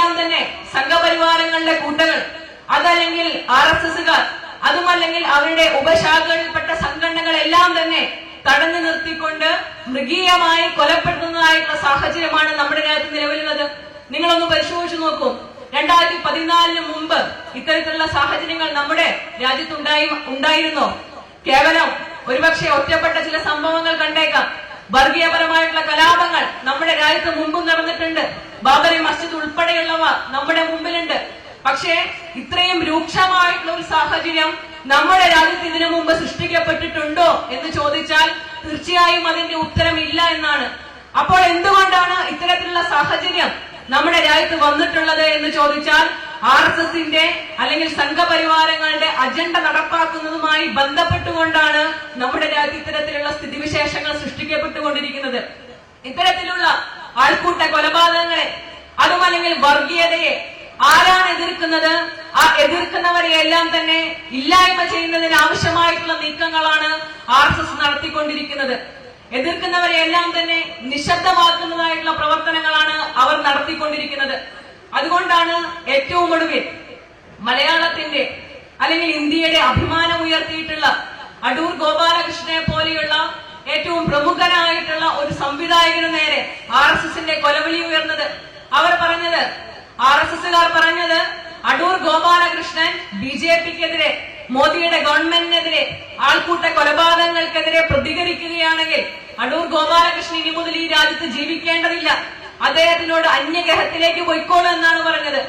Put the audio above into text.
എല്ലാം തന്നെ സംഘപരിവാരങ്ങളുടെ കൂട്ടങ്ങൾ. അതല്ലെങ്കിൽ ആർ എസ് എസുകാർ അതുമല്ലെങ്കിൽ അവരുടെ ഉപശാഖകളിൽപ്പെട്ട സംഘടനകളെല്ലാം തന്നെ തടഞ്ഞു നിർത്തിക്കൊണ്ട് മൃഗീയമായി കൊലപ്പെടുത്തുന്നതായിട്ടുള്ള സാഹചര്യമാണ് നമ്മുടെ രാജ്യത്ത് നിലവിലുള്ളത്. നിങ്ങളൊന്ന് പരിശോധിച്ചു നോക്കൂ. രണ്ടായിരത്തി പതിനാലിന് മുമ്പ് ഇത്തരത്തിലുള്ള സാഹചര്യങ്ങൾ നമ്മുടെ രാജ്യത്തുണ്ടായി ഉണ്ടായിരുന്നോ? കേവലം ഒരുപക്ഷെ ഒറ്റപ്പെട്ട ചില സംഭവങ്ങൾ കണ്ടേക്കാം. വർഗീയപരമായിട്ടുള്ള കലാപങ്ങൾ നമ്മുടെ രാജ്യത്ത് മുമ്പും നടന്നിട്ടുണ്ട്. ബാബരി മസ്ജിദ് ഉൾപ്പെടെയുള്ളവ നമ്മുടെ മുമ്പിലുണ്ട്. പക്ഷേ ഇത്രയും രൂക്ഷമായിട്ടുള്ള ഒരു സാഹചര്യം നമ്മുടെ രാജ്യത്ത് ഇതിനു മുമ്പ് സൃഷ്ടിക്കപ്പെട്ടിട്ടുണ്ടോ എന്ന് ചോദിച്ചാൽ തീർച്ചയായും അതിന്റെ ഉത്തരം ഇല്ല എന്നാണ്. അപ്പോൾ എന്തുകൊണ്ടാണ് ഇത്തരത്തിലുള്ള സാഹചര്യം നമ്മുടെ രാജ്യത്ത് വന്നിട്ടുള്ളത് എന്ന് ചോദിച്ചാൽ ആർ എസ് എസിന്റെ അല്ലെങ്കിൽ സംഘപരിവാരങ്ങളുടെ അജണ്ട നടപ്പാക്കുന്നതുമായി ബന്ധപ്പെട്ടുകൊണ്ടാണ് നമ്മുടെ രാജ്യത്ത് ഇത്തരത്തിലുള്ള സ്ഥിതിവിശേഷങ്ങൾ സൃഷ്ടിക്കപ്പെട്ടുകൊണ്ടിരിക്കുന്നത്. ഇത്തരത്തിലുള്ള ആൾക്കൂട്ട കൊലപാതകങ്ങളെ അതുമല്ലെങ്കിൽ വർഗീയതയെ ആരാണ് എതിർക്കുന്നത്? ആ എതിർക്കുന്നവരെ എല്ലാം തന്നെ ഇല്ലായ്മ ചെയ്യുന്നതിന് ആവശ്യമായിട്ടുള്ള നീക്കങ്ങളാണ് ആർ എസ് എസ് നടത്തിക്കൊണ്ടിരിക്കുന്നത്. എതിർക്കുന്നവരെ എല്ലാം തന്നെ നിശബ്ദമാക്കുന്നതായിട്ടുള്ള പ്രവർത്തനങ്ങളാണ് അവർ നടത്തിക്കൊണ്ടിരിക്കുന്നത്. അതുകൊണ്ടാണ് ഏറ്റവും ഒടുവിൽ മലയാളത്തിന്റെ അല്ലെങ്കിൽ ഇന്ത്യയുടെ അഭിമാനം ഉയർത്തിയിട്ടുള്ള അടൂർ ഗോപാലകൃഷ്ണനെ പോലെയുള്ള ഏറ്റവും പ്രമുഖനായിട്ടുള്ള ഒരു സംവിധായകന് നേരെ ആർ എസ് എസിന്റെ കൊലവിളി ഉയർന്നത്. അവർ പറഞ്ഞത് ആർ എസ് എസുകാർ പറഞ്ഞത് അടൂർ ഗോപാലകൃഷ്ണൻ ബി ജെ പിക്കെതിരെ മോദിയുടെ ഗവൺമെന്റിനെതിരെ ആൾക്കൂട്ട കൊലപാതകങ്ങൾക്കെതിരെ പ്രതികരിക്കുകയാണെങ്കിൽ അടൂർ ഗോപാലകൃഷ്ണൻ ഇനി മുതൽ ഈ രാജ്യത്ത് ജീവിക്കേണ്ടതില്ല. അദ്ദേഹത്തിനോട് അന്യഗ്രഹത്തിലേക്ക് പോയിക്കോളൂ എന്നാണ് പറഞ്ഞത്.